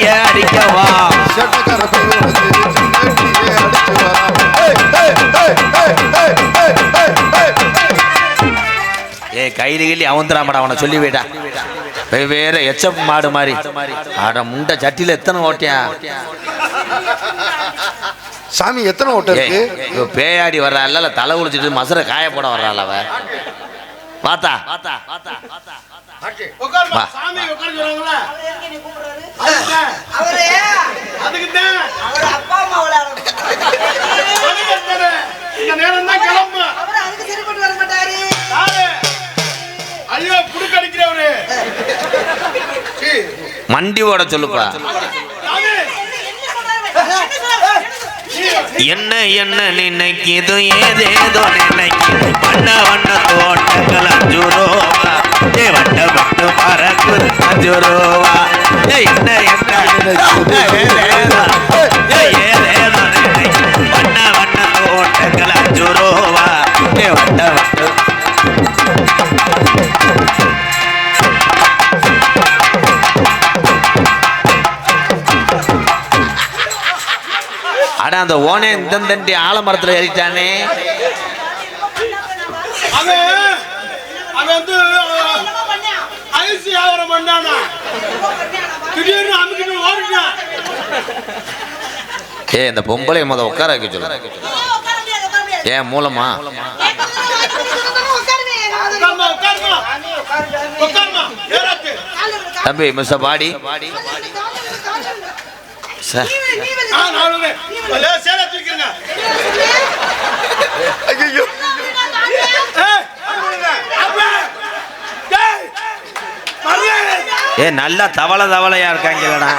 டீய அடிக்கவா. ஏ கைலி கிள்ளி அவனை சொல்லி போயிட்டா வேற எச்சப் மாடு மாதிரி. ஆட முண்டை சட்டியில எத்தனை ஓட்டியா? சாமி எத்தனை ஓட்டம் இருக்கு? பேயாடி வர்றா இல்ல தலை குளிச்சுட்டு மசுரை காய போட வர்றாள் அவ. பாத்தா உட்காருமா வா. சாமி இந்த நேரம் தான் கிளம்பு. அவரு அதுக்கு சரிப்பட்டு வர மாட்டாரு. ஐயோ புடுக்கடிக்கிறவரு. சீ, மண்டி ஓட சொல்லுப்பா சாமி, என்ன என்ன நினைக்கிது? ஏதேதோ நினைக்கிது. வண்ண வண்ண தோட்டங்கள் அஞ்சு ரூபா ஏ வட்ட வட்டு பறக்குது அஞ்சு ரூபா என்ன என்ன ஏதேதோ ஏ ஏதேதோ நினைக்கிது. வண்ண வண்ண தோட்டங்கள் அஞ்சு ரூபா ஏ வட்ட வட்டு அட அந்த ஓனே இந்த தண்டி ஆலமரத்துல ஏறிட்டானே. அவன் அவன் வந்து அரிசி வியாபாரம் பண்ணானா திடீர்னு அமுக்கிட்டு ஓடிட்டான் ஏ இந்த பொம்பளை முத உட்கார வைக்க சொல்லு. ஏன் மூலமா? தம்பி மிஸ் பாடி. ஐயோ. ஏ நல்லா தவளை தவளையா இருக்காங்கடா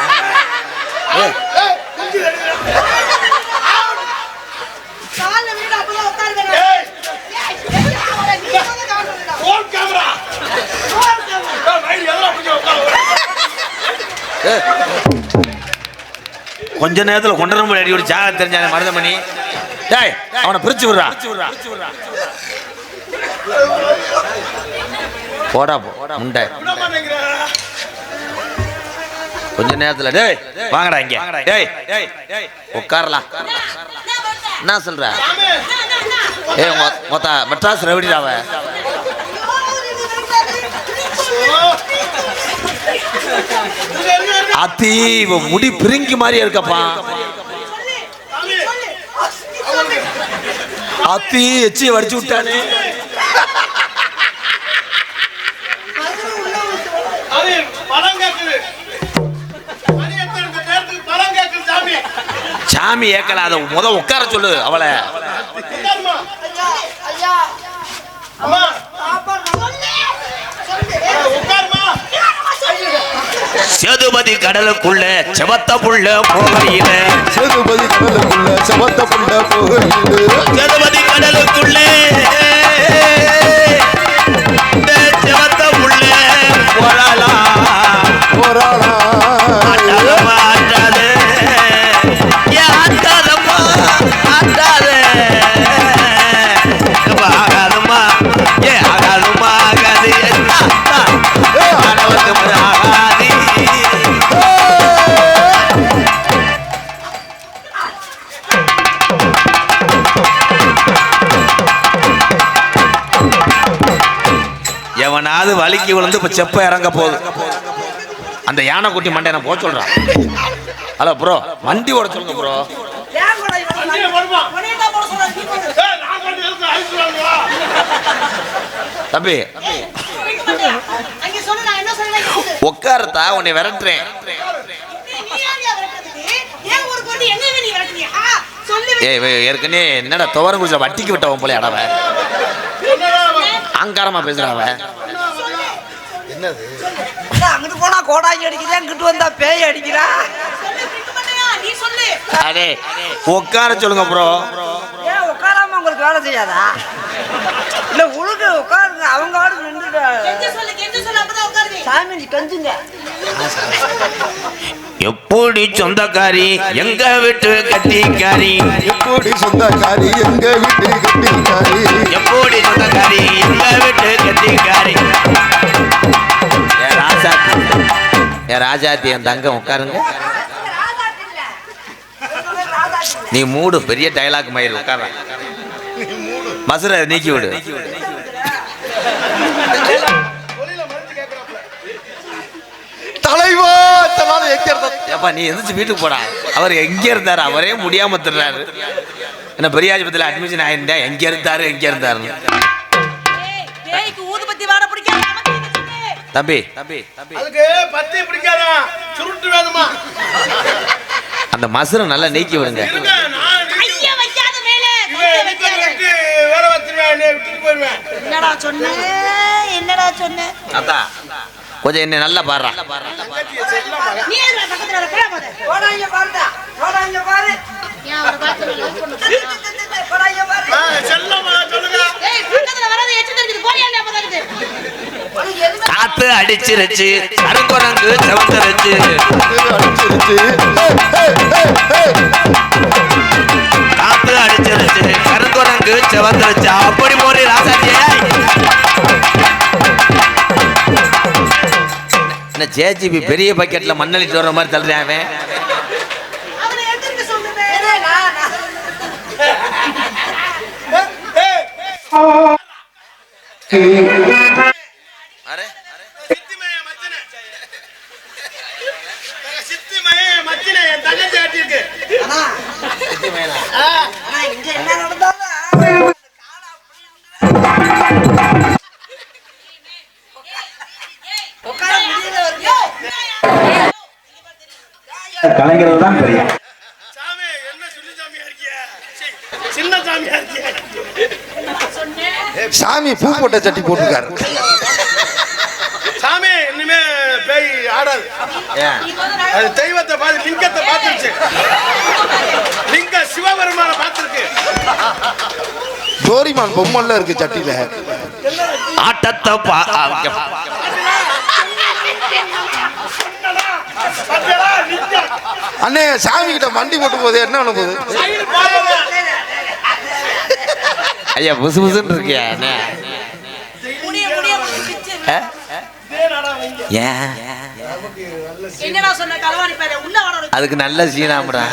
ஏய், கொஞ்ச நேரத்துல கொண்டரும் அடி ஒரு சாக தெரிஞ்சானே மருதமணி? டேய் அவனை பிரிச்சு விடுறா. போடா போ. முண்டை. கொஞ்ச நேரத்துல டேய் வாங்கடா இங்க. டேய் டேய் உட்காரலாம். என்ன சொல்ற? ஏ ஏய் மொத்த மெட்ராஸ் ரவுடிடாவ இங்க இருங்க, அத்தி முடி பிரிங்கி மாதிரியே இருக்கப்பா. அத்தி எச்சி வடிச்சு விட்டானே. சாமி, சாமி ஏக்கல அதை முத உட்கார சொல்லு அவளை உட்காருமா. அம்மா, ஏய், உட்காருமா. சேதுபதி கடலுக்குள்ள செவத்த புள்ள போகையில. சேதுபதி கடலுக்குள்ள செவத்த புள்ள போகுது சேதுபதி கடலுக்குள்ள. காது வலிக்கு விழுந்து இப்போ செப்ப இறங்க போகுது அந்த யானை குட்டி மண்டை நான் போக சொல்கிறான் ஹலோ ப்ரோ வண்டி ஓட சொல்லுங்க ப்ரோ தம்பி உட்காரத்தா உன்னை விரட்டுறேன் ஏய் ஏற்கனவே என்னடா துவரம் குடிச்ச வட்டிக்கு விட்டவன் போல அடவன் அங்காரமா பேசுறாவன் பேசுறாவ அங்கிட்டு போனா கோடாங்கி அடிக்குது அங்கிட்டு வந்தா பேய் அடிக்கிறா நீ சொல்லு அடே உட்கார சொல்லுங்க ப்ரோ ஏன் உட்காராம உங்களுக்கு வேலை செய்யாதா? இல்ல உழுகு உட்காருங்க. அவங்க வாடு நின்றுட்டு. சாமி நீ கஞ்சுங்க. எப்படி சொந்தக்காரி எங்க வீட்டு கட்டிக்காரி? எப்படி சொந்தக்காரி எங்க வீட்டு கட்டிக்காரி? எப்படி சொந்தக்காரி எங்க வீட்டு கட்டிக்காரி? என் ராஜாத்தி என் தங்கம் உட்காருங்க. நீ மூடு பெரிய டைலாக் மயில் உட்கார. மசுர நீக்கி விடு. தலைவா ஏப்பா நீ எந்திரிச்சு வீட்டுக்கு போடா. அவர் எங்க அவரே முடியாமல் திடுறாரு என்ன பெரிய அட்மிஷன் ஆயிருந்தா எங்க இருந்தாரு எங்க இருந்தாருன்னு. தம்பி. தம்பி தம்பி. அதுக்கு பத்தி பிடிக்காதா? சுருட்டு வேணுமா? அந்த மசுரை நல்லா நீக்கி விடுங்க. என்னடா சொன்ன? என்னடா சொன்ன? அத்தா கொஞ்சம் என்ன நல்லா பாடுறா. காத்து அடிச்சிருச்சு அருங்குரங்கு செவந்துருச்சு. காத்து அடிச்சிருச்சு கருங்குரங்கு செவந்துருச்சு அப்படி ஜேஜிபி பெரிய பக்கெட்ல மண்ணளிட்டு வர்ற மாதிரி தள்ளுறேன் அவன். சின்ன சாமியா இருக்கிய சாமி பூ போட்ட சட்டி போட்டிருக்காரு. சாமி இனிமே பேய் ஆடாது. அது தெய்வத்தை பார்த்து லிங்கத்தை பார்த்துருச்சு. லிங்க சிவபெருமான பார்த்துருக்கு. டோரிமான் பொம்மல்ல இருக்கு சட்டியில. ஆட்டத்தை பா. அண்ணே சாமி கிட்ட மண்டி போட்டு போகுது என்ன போகாத. ஐயா புசு புசுன்னு இருக்கியா அதுக்கு நல்ல சீனாம்டா.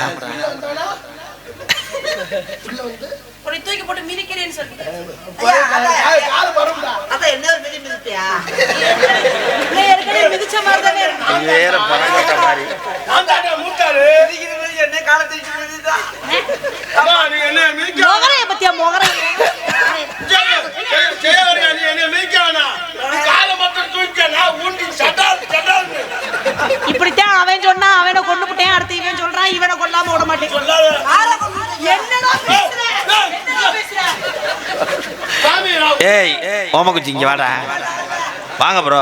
தூக்கி போட்டு மிதிக்கிறேன்னு சொல்லி பத்தியா. இப்படித்தான் அவன் சொன்னா அவனை கொண்டு போட்டேன் அடுத்து இவன் சொல்றான் இவனை கொல்லாம விட மாட்டேன். ஏய் ஓமக்குச்சி இங்க வாடா. வாங்க ப்ரோ.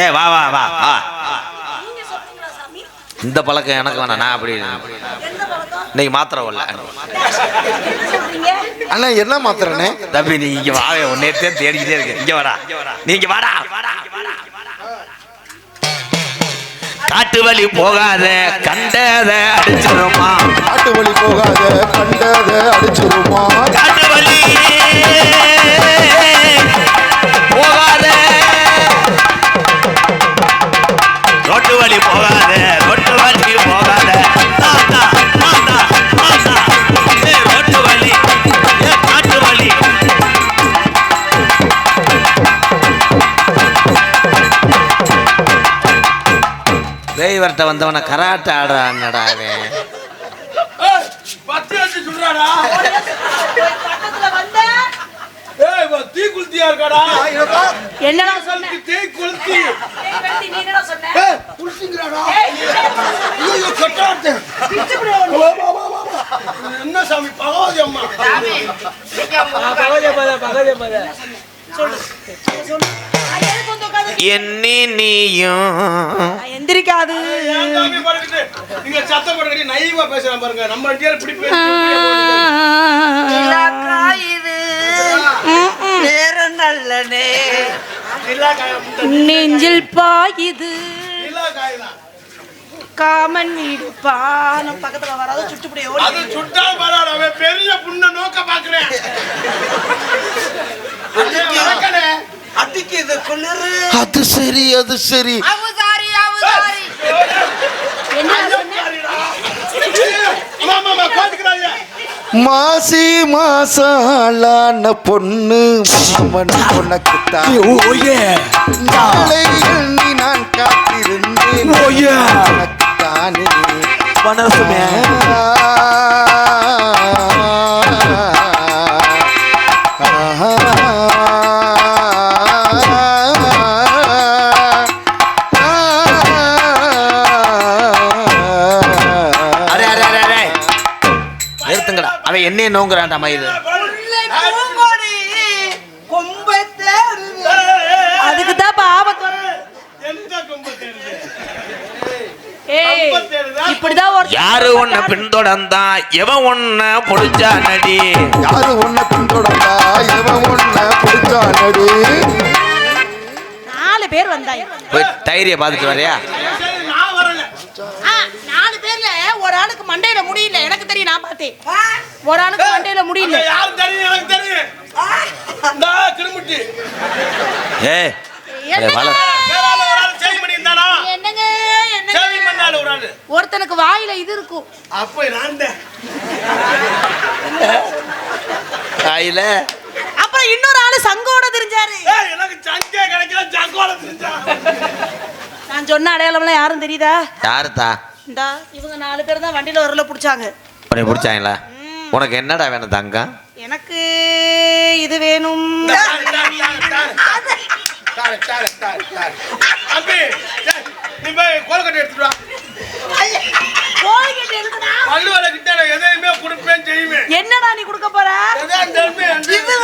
ஏ வா வா வா வா. இந்த பழக்கம் எனக்கு வேணாம் நான் அப்படி இன்னைக்கு மாத்திரை வரல. அண்ணா என்ன மாத்திரண்ணே? தம்பி நீ இங்க வா உன்னே தேடிக்கிட்டே இருக்கு இங்க வாடா. நீங்க வாடா. காட்டு வழி போகாத கண்டத அடிச்சிருமா. காட்டு வழி போகாத கண்டத அடிச்சிருமா. காட்டு வழி போகாத. ரோட்டு வழி போகாத. ஏய், இவன் தீ குளுத்தியா இருக்காடா. என்னடா இவனுக்கு தீ குளுத்தி. என்னடா சொன்ன? சொன்ன? ஐயோ, அவனை. என்ன சாமி பகவதி அம்மா? சொல்லு சொல்லு நான் எதுக்கு வந்து உட்கார்ந்து- எண்ணி நீயும். நான் எந்திரிக்காது. நீங்க சத்தம் போட்டுக்கிட்டு நைவா பேசுறேன் பாருங்க. நம்ம இந்தியாவில் இப்படி இது. நேரம் நல்லனே. நெஞ்சில் பாயுது. காமன் வீடு பானம். பக்கத்துல வராத சுட்டுப்படியே ஓடி அது சுட்டா பரவாயில்ல அவன் பெரிய புண்ண நோக்க பாக்குறேன். அடிக்குது குளிரு அது சரி அது சரி. அவதாரி அவதாரி மாசி மாசாலான பொண்ணு மாமன் உனக்கு நான் காத்திருந்தேன். உனக்கு தானே மனசுமே நிறுத்துங்கடா. அவன் என்னைய நோங்குறான்டா மயிறு. அதுக்கு தான் யாரு உன்னை பின்தொடர்ந்தா? எவன் உன்னை பொடிச்சா நடி? யாரு உன்னை பின்தொடர்ந்தா? எவன் உன்னை பிடிச்சானடி நாலு பேர் வந்தாங்க. போய் டைரிய பார்த்துட்டு வரையா சரி, நான் வரல. ஆ, நாலு பேர்ல ஒரு ஆளுக்கு மண்டையில முடியல எனக்கு தெரியும் நான் பார்த்தேன் ஒரு ஆளுக்கு மண்டையில முடியல அங்க யாரு தெரியும், எனக்கு தெரியும். இந்தா, கிருமிட்டி. ஏ என்னங்க? வள வேறால ஒரு ஆளு செய்தி பண்ணியிருந்தானா? என்னங்க என்னங்க செய்தி பண்ணால ஒரு ஆளு. ஒருத்தனுக்கு வாயில இது இருக்கும் அப்ப நான். கையில அப்புறம் இன்னொரு ஆளு சங்கோட தெரிஞ்சாரு ஏய், எனக்கு சங்கே கிடைக்கல, சங்கோல திரிஞ்சான். நான் சொன்ன அடையாளம்லாம் யாரும் தெரியுதா யாருத்தா இந்தா இவங்க நாலு பேர் தான் வண்டியில வரல புடிச்சாங்க. உன்னை பிடிச்சாங்களா? உனக்கு என்னடா வேணும் தங்கம் எனக்கு இது வேணும். கோல்கட்டை எடுத்துட்டு எதையுமே கொடுப்பேன் செய்வேன். என்னடா நீ கொடுக்க போற? இது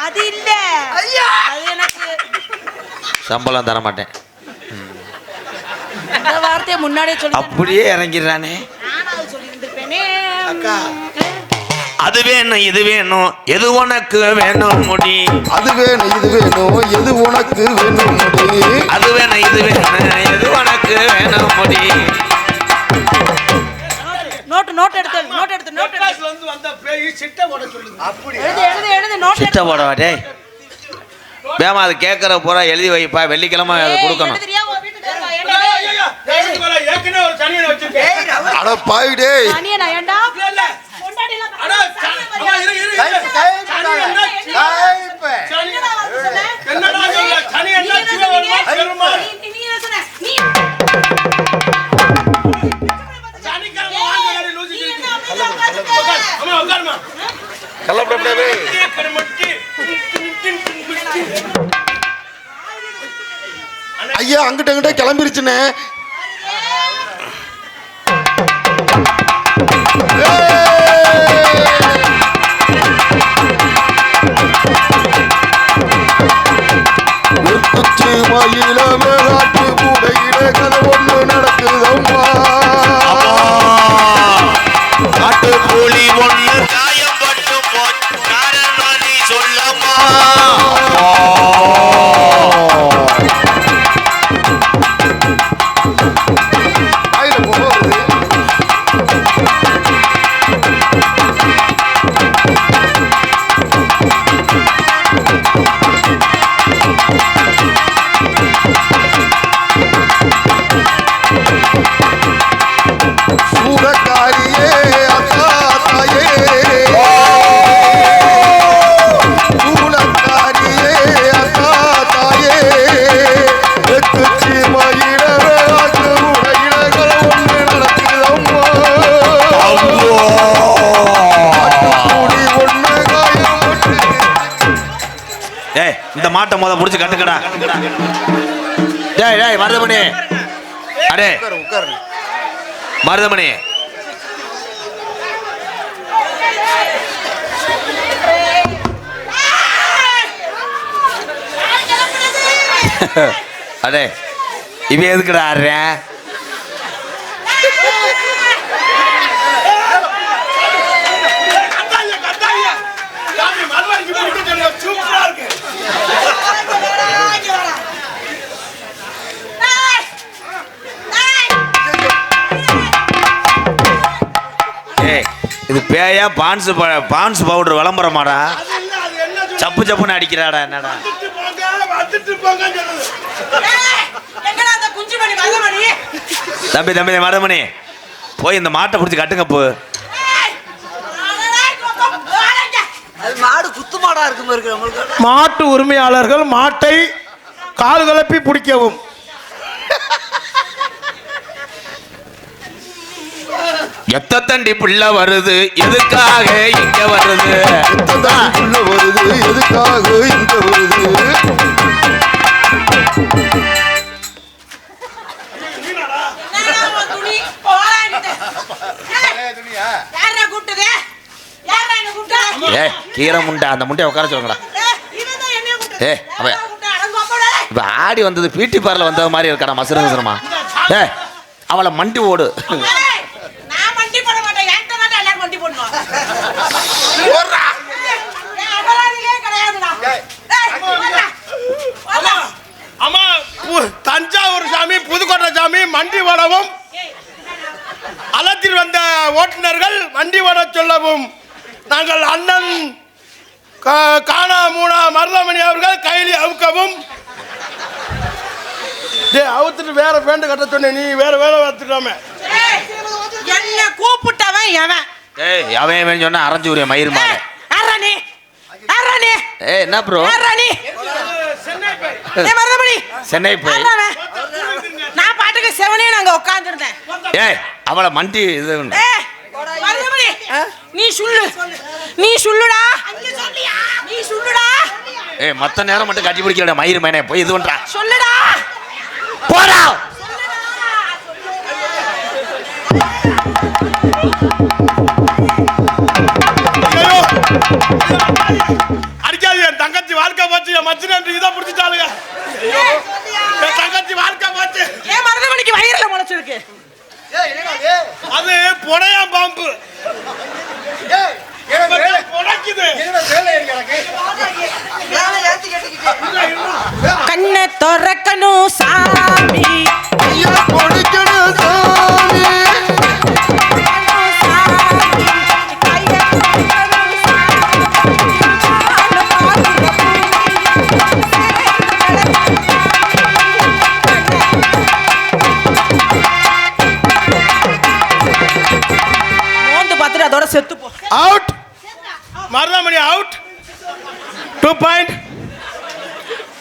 அது இல்ல. ஐயா. அது எனக்கு சம்பளம் தர மாட்டேன் வார்த்தையை முன்னாடியே சொல்லி அப்படியே இறங்கிடுறானே. நானாவது சொல்லி இருந்திருப்பேனே அக்கா. அது வேணும் இது வேணும் எது உனக்கு வேணும் முடி அது வேணும் இது வேணும் எது உனக்கு வேணும் அடி அது வேணும் இது வேணும் எது உனக்கு வேணும் முடி நோட்டு நோட் எடுத்து நோட் எடுத்து நோட் எடுத்து. இருந்து வந்த பேய் சிட்டை போட சொல்லுது. எழுது எழுது எழுது நோட் சிட்ட போடவா டேய். பேமா அது கேட்குற பூரா எழுதி வைப்பா வெள்ளிக்கிழமை அது கொடுக்கணும். அட பாவிடே தனியா நான் அங்கிட்ட அங்கிட்ட கிளம்பிருச்சுன்னு குச்சி மயில மேலாட்டு கூடையில கதை அடே. மருதமணி. அடே இவன் எதுக்குடா ஆடுறேன்? இது பேயா பான்ஸ் பான்ஸ் பவுடர் விளம்பரமாடா? சப்பு சப்புனு அடிக்கிறாடா என்னடா? தம்பி தம்பி மருதமணி போய் இந்த மாட்டை பிடிச்சி கட்டுங்க போ. மாடு குத்து மாடா இருக்கு மாட்டு உரிமையாளர்கள் மாட்டை கால் கலப்பி பிடிக்கவும். எத்தத்தண்டி புள்ள வருது எதுக்காக இங்க வருது வருது எதுக்காக இங்க வருது? ஏ கீரை முண்டை அந்த முட்டையை உட்கார கூப்பிட்டா? அடங்கோப்படா. இப்ப ஆடி வந்தது பீட்டி பார்ல வந்த மாதிரி இருக்கடா மசுரு மசுரமா ஏ அவளை மண்டி ஓடு ஏய், நான் வண்டி போட மாட்டேன். என்கிட்ட தான் எல்லாரும் வண்டி போடணும். ஏய், அபராதிகளே கிடையாதுடா. ஏய், வாடா. வாடா. ஆமா பு- தஞ்சாவூர் சாமி புதுக்கோட்டை சாமி மண்டி வடவும் ஏய், அலத்தில் வந்த ஓட்டுநர்கள் வண்டி வட சொல்லவும் நாங்கள் அண்ணன் காணா மூணா மருதமணி அவர்கள் கைலி அவுக்கவும் டேய் அவுத்துட்டு வேற பேண்ட் கட்ட சொன்னேன் நீ வேற வேலை ஏய், என்னை கூப்பிட்டவன் எவன் ஏய் அவன் இவன் சொன்னா அரைஞ்சு உரிய மயிர் மாலை யார்ரா நீ? யார்ரா நீ? ஏய் என்ன ப்ரோ யார்ரா நீ? ஏய், மருதமணி. சென்னை போய்? நான் பாட்டுக்கு செவனே நாங்க ஏய் அவளை மண்டி இது. நீ சொல்லு. நீ சொல்லுடா. நீ சொல்லுடா. ஏய் மத்த நேரம் மட்டும் கட்டி பிடிக்கல மயிர் மேனே போய் இது பண்றா. சொல்லுடா. போடா. அடிக்காது என் தங்கச்சி வாழ்க்கை போச்சு என் மச்சினன் இதை பிடிச்சிட்டாளுங்க. என் தங்கச்சி வாழ்க்கை போச்சு. ஏன் மருதமணிக்கு வயிறுல முளைச்சிருக்கு? அது புனையா பாம்பு. கண்ணை திறக்கணும் சாமி. ஐயா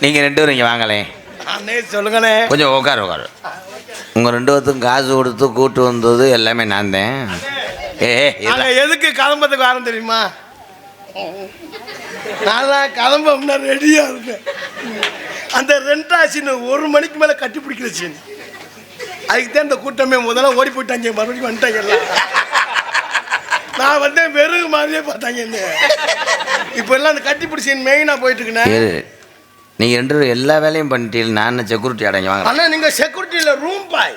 நீங்க ரெண்டு பேரும் இங்க வாங்களே. அண்ணே சொல்லுங்கண்ணே கொஞ்சம் உட்காரு உட்காரு உங்க ரெண்டு பேர்த்துக்கும் காசு கொடுத்து கூட்டு வந்தது எல்லாமே நான் தான் ஏ எதுக்கு கதம்பத்துக்கு வரோம் தெரியுமா? நான் தான் கதம்பம்னா ரெடியா இருக்கேன். அந்த ரெண்டா சீன் ஒரு மணிக்கு மேல கட்டி பிடிக்கிற சீன். அதுக்கு தான் இந்த கூட்டமே முதல்ல ஓடி போயிட்டாங்க மறுபடியும் வந்துட்டாங்க எல்லாம். நான் வந்து வெறுகு மாதிரியே பார்த்தாங்க என்ன. இப்போ எல்லாம் அந்த கட்டி பிடிச்சி மெயினா போயிட்டு இருக்கேன் ரெண்டு பேரும் எல்லா வேலையும் பண்ணிட்டீங்க நான் செக்யூரிட்டி அடங்கி வாங்க அண்ணா நீங்க செக்யூரிட்டியில ரூம் பாய்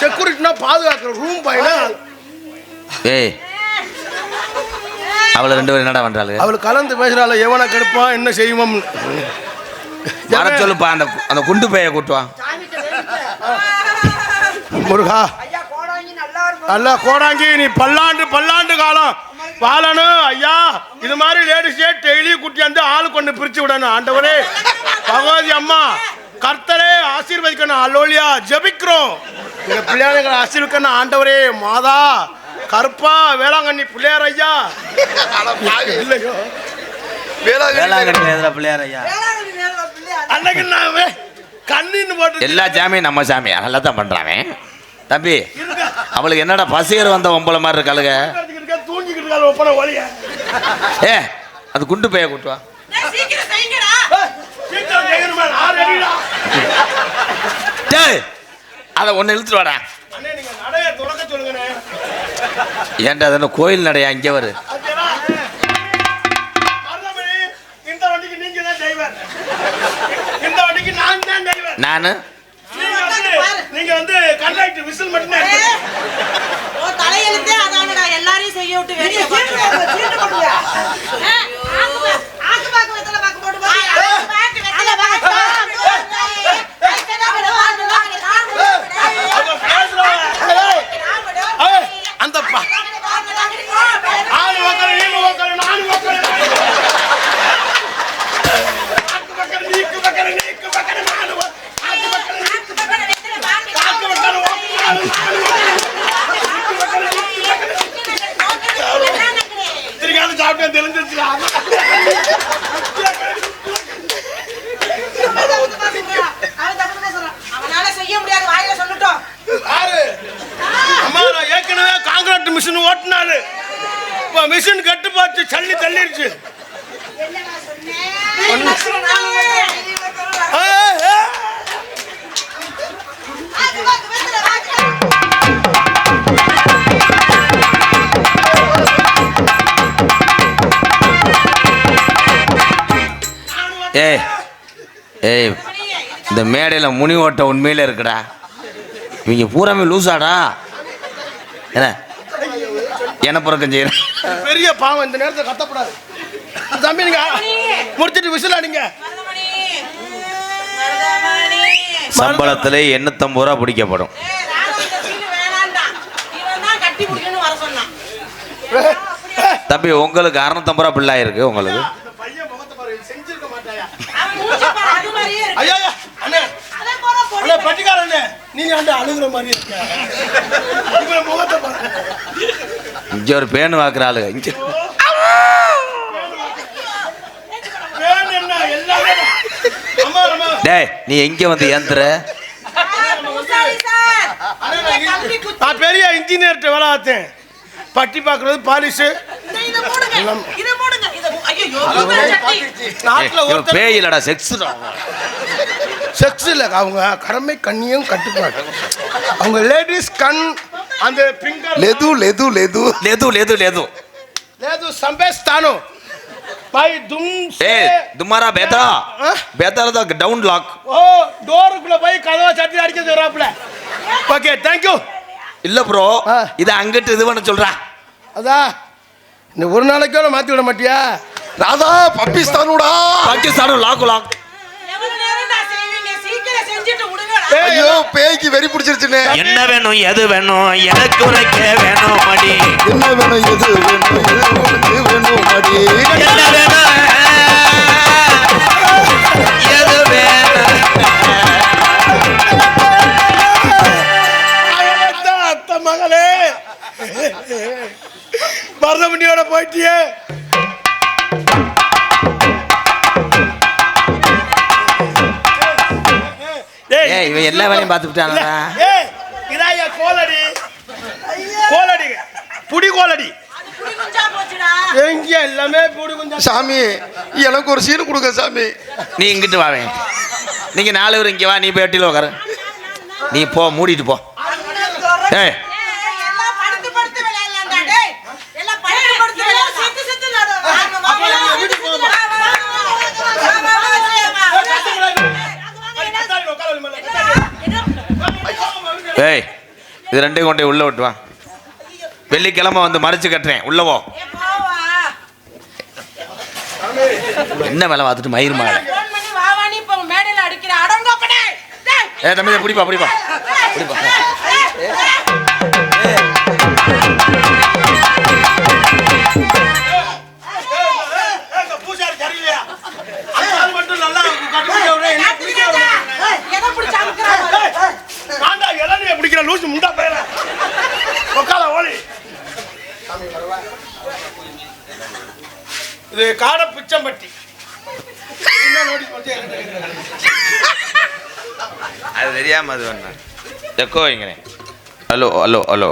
செக்யூரிட்டினா பாதுகாக்கிற ரூம் பாய்னா ஏய் அவளை ரெண்டு பேரும் என்னடா பண்றாளு அவள் கலந்து பேசுறாள் எவனை கெடுப்பான் என்ன செய்வோம்? வர சொல்லுப்பா அந்த அந்த குண்டு பைய கூட்டுவா முருகா. ஐயா கோடாங்கி நல்லா இருக்கும். நல்லா கோடாங்கி நீ பல்லாண்டு பல்லாண்டு காலம். வாழணும் ஐயா இது மாதிரி லேடிஸே டெய்லி குட்டி வந்து ஆளு கொண்டு பிரிச்சு விடணும் ஆண்டவரே. பகவதி அம்மா கர்த்தரே ஆசீர்வதிக்கணும் அல்லோலியா ஜெபிக்கிறோம். எங்க பிள்ளைகளை ஆசீர்வதிக்கணும் ஆண்டவரே மாதா கருப்பா வேளாங்கண்ணி பிள்ளையார் ஐயா. இல்லையோ. வேளாங்கண்ணி பிள்ளையார் ஐயா. அன்னைக்கு நான் கண்ணின்னு போட்டு எல்லா சாமியும் நம்ம சாமி நல்லா தான் பண்றாங்க தம்பி அவளுக்கு என்னடா பசியர் வந்த ஒம்பளை மாதிரி இருக்காளுங்க இருக்காரு ஒப்பனை ஒளிய ஏ அது குண்டு பைய ரெடிடா. டேய் அதை ஒன்று இழுத்துட்டு வாடா. அண்ணே நீங்க நடைய துறக்க சொல்லுங்கண்ணே. ஏன்டா அது என்ன கோயில் நடையா? இங்கே வரு. அச்சரா. மருதமணி, இந்த வண்டிக்கு நீங்க தான் டிரைவர். இந்த வண்டிக்கு நான் தான் டிரைவர். நான்? நீங்க வந்து நீங்க வந்து கண்டக்டர் விசில் மட்டும் தான் ஏய், உன் தலையெழுத்தே அதானடா எல்லாரையும் செய்ய விட்டு வெளியே சீட்டு போடுங்க அவங்க ஏய் ஏய் இந்த மேடையில் முனி ஓட்ட உண்மையில இருக்குடா. இவங்க பூராமே லூசாடா. என்ன? என்ன புறக்கம் செய்யறேன் பெரிய பாவம் இந்த நேரத்தை கத்தப்படாது. தம்பி நீங்க முடிச்சிட்டு விசில் அடிங்க சம்பளத்தில் எண்ணூத்தம்பது ரூபா பிடிக்கப்படும். தம்பி உங்களுக்கு அறுநூத்தம்பது ரூபா பிள்ளை இருக்கு உங்களுக்கு பையன் முகத்தை பாரு செஞ்சிருக்க மாட்டாயா ஐயா ஐயா, அண்ணே அண்ணே பட்டிக்கார அண்ணே நீங்க அண்ணே அழுகுற மாதிரி இருக்க. முகத்தை பாரு இங்கே ஒரு பேனு வாக்குற ஆளு. இங்கே. டேய் நீ எங்கே வந்து ஏந்துற? நான் பெரிய இன்ஜினியர்கிட்ட வேலை பார்த்தேன். பட்டி பார்க்கறது பாலிஷு நாட்டில் இவன் ஒருத்தர் பேய் இல்லடா செக்ஸ் செக்ஸில் அவங்க கடமை கண்ணியும் கட்டுப்பாடு. அவங்க லேடிஸ் கண் அந்த பிங்கர் லெது லெது லெது. லெது லெது லெது. லெது சம்பேஸ்தானோ? பை தும் ए तुम्हारा बेटा बेटा था டவுன் லாக் ஓ डोर குள்ள போய் கதவ சாத்தி அடிக்க சொல்றாப்ல ஓகே थैंक यू இல்ல ப்ரோ இது அங்கிட்டு இது பண்ண சொல்றா. அதா இந்த ஒரு நாளைக்கே மாத்தி விட மாட்டியா? ராதா பாகிஸ்தானுடா. பாகிஸ்தானு லாக் லாக் ஐயோ பேய்க்கு வெறி பிடிச்சிருச்சுனே என்ன வேணும் எது வேணும்? எனக்கு உனக்கு வேணும் மடி. என்ன வேணும் எது வேணும் எது உனக்கு வேணும் அடி என்ன வேணும்? எது வேணும்? அத்தை மகளே. மருதமணியோட போயிட்டியே. ஏய் இவன் எல்லா வேலையும் பார்த்துட்டானடா ஏய் இதாயா கோலடி. கோலடி புடி கோலடி. எங்க எல்லாமே புடி சாமி எனக்கு ஒரு சீன் கொடுங்க சாமி. நீ இங்கிட்டு வாவே. நீங்க நாலு பேர் இங்க வா நீ போய் வெட்டில உட்காரு நீ போ மூடிட்டு போ. ஏய் இது ரெண்டையும் கொண்டு போய் உள்ள விட்டு வா. வெள்ளிக்கிழமை வந்து மறைச்சு கட்டுறேன். உள்ள போ. என்ன வேலை பார்த்துட்டு மயிர் மாலை? ஏ தம்பி பிடிப்பா பிடிப்பா பிடிப்பா. அது தெரியாம அது வேணா எக்கோ வைங்கிறேன் ஹலோ ஹலோ ஹலோ.